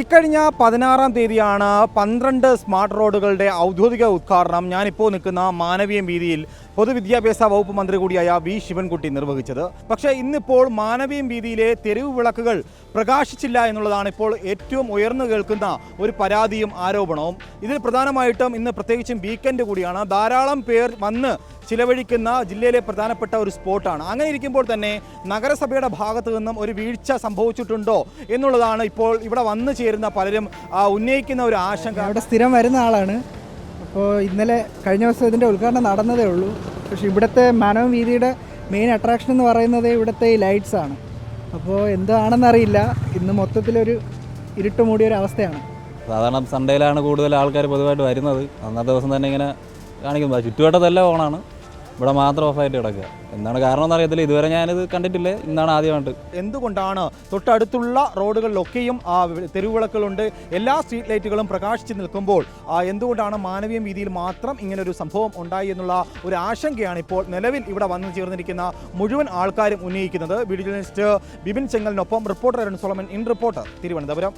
ഇക്കഴിഞ്ഞ പതിനാറാം തീയതിയാണ് പന്ത്രണ്ട് സ്മാർട്ട് റോഡുകളുടെ ഔദ്യോഗിക ഉദ്ഘാടനം. ഞാനിപ്പോൾ നിൽക്കുന്ന മാനവീയം വീതിയിൽ പൊതുവിദ്യാഭ്യാസ വകുപ്പ് മന്ത്രി കൂടിയായ വി ശിവൻകുട്ടി നിർവഹിച്ചത്. പക്ഷേ ഇന്നിപ്പോൾ മാനവീയം വീതിയിലെ തെരുവ് വിളക്കുകൾ പ്രകാശിച്ചില്ല എന്നുള്ളതാണ് ഇപ്പോൾ ഏറ്റവും ഉയർന്നു കേൾക്കുന്ന ഒരു പരാതിയും ആരോപണവും. ഇതിൽ പ്രധാനമായിട്ടും ഇന്ന് പ്രത്യേകിച്ചും വീക്കെൻഡ് കൂടിയാണ് ധാരാളം പേർ വന്ന് ചിലവഴിക്കുന്ന ജില്ലയിലെ പ്രധാനപ്പെട്ട ഒരു സ്പോട്ടാണ്. അങ്ങനെ ഇരിക്കുമ്പോൾ തന്നെ നഗരസഭയുടെ ഭാഗത്തു നിന്നും ഒരു വീഴ്ച സംഭവിച്ചിട്ടുണ്ടോ എന്നുള്ളതാണ് ഇപ്പോൾ ഇവിടെ വന്നു ചേരുന്ന പലരും ആ, ഉന്നയിക്കുന്ന ഒരു ആശങ്ക. അവിടെ സ്ഥിരം വരുന്ന ആളാണ്. അപ്പോൾ ഇന്നലെ കഴിഞ്ഞ ദിവസം ഇതിന്റെ ഉദ്ഘാടനം നടന്നതേ ഉള്ളൂ. പക്ഷേ ഇവിടുത്തെ മാനവ വീതിയുടെ മെയിൻ അട്രാക്ഷൻ എന്ന് പറയുന്നത് ഇവിടുത്തെ ഈ ലൈറ്റ്സ് ആണ്. അപ്പോൾ എന്താണെന്നറിയില്ല. ഇന്ന് മൊത്തത്തിലൊരു ഇരുട്ട് മൂടിയ ഒരു അവസ്ഥയാണ്. സാധാരണ സൺഡേയിലാണ് കൂടുതൽ ആൾക്കാർ പൊതുവായിട്ട് വരുന്നത്. അന്നത്തെ ദിവസം തന്നെ ഇങ്ങനെ കാണിക്കുന്നത്. ചുറ്റുവട്ടത്തെല്ലാം ഓണാണ് ഇവിടെ മാത്രം ഓഫായിട്ട് കിടക്കുക. എന്താണ് കാരണം എന്ന് അറിയത്തില്ല. ഇതുവരെ ഞാനിത് കണ്ടിട്ടില്ല. ഇന്നാണ് ആദ്യമായിട്ട്. എന്തുകൊണ്ടാണ് തൊട്ടടുത്തുള്ള റോഡുകളിലൊക്കെയും ആ തെരുവിളക്കുകളുണ്ട് എല്ലാ സ്ട്രീറ്റ് ലൈറ്റുകളും പ്രകാശിച്ച് നിൽക്കുമ്പോൾ എന്തുകൊണ്ടാണ് മാനവീയ വീതിയിൽ മാത്രം ഇങ്ങനൊരു സംഭവം ഉണ്ടായി എന്നുള്ള ഒരു ആശങ്കയാണ് ഇപ്പോൾ നിലവിൽ ഇവിടെ വന്നു ചേർന്നിരിക്കുന്ന മുഴുവൻ ആൾക്കാരും ഉന്നയിക്കുന്നത്. Video journalist Bipin ചെങ്ങലിനൊപ്പം reporter Arun Solomon in reporter Thiruvananthapuram.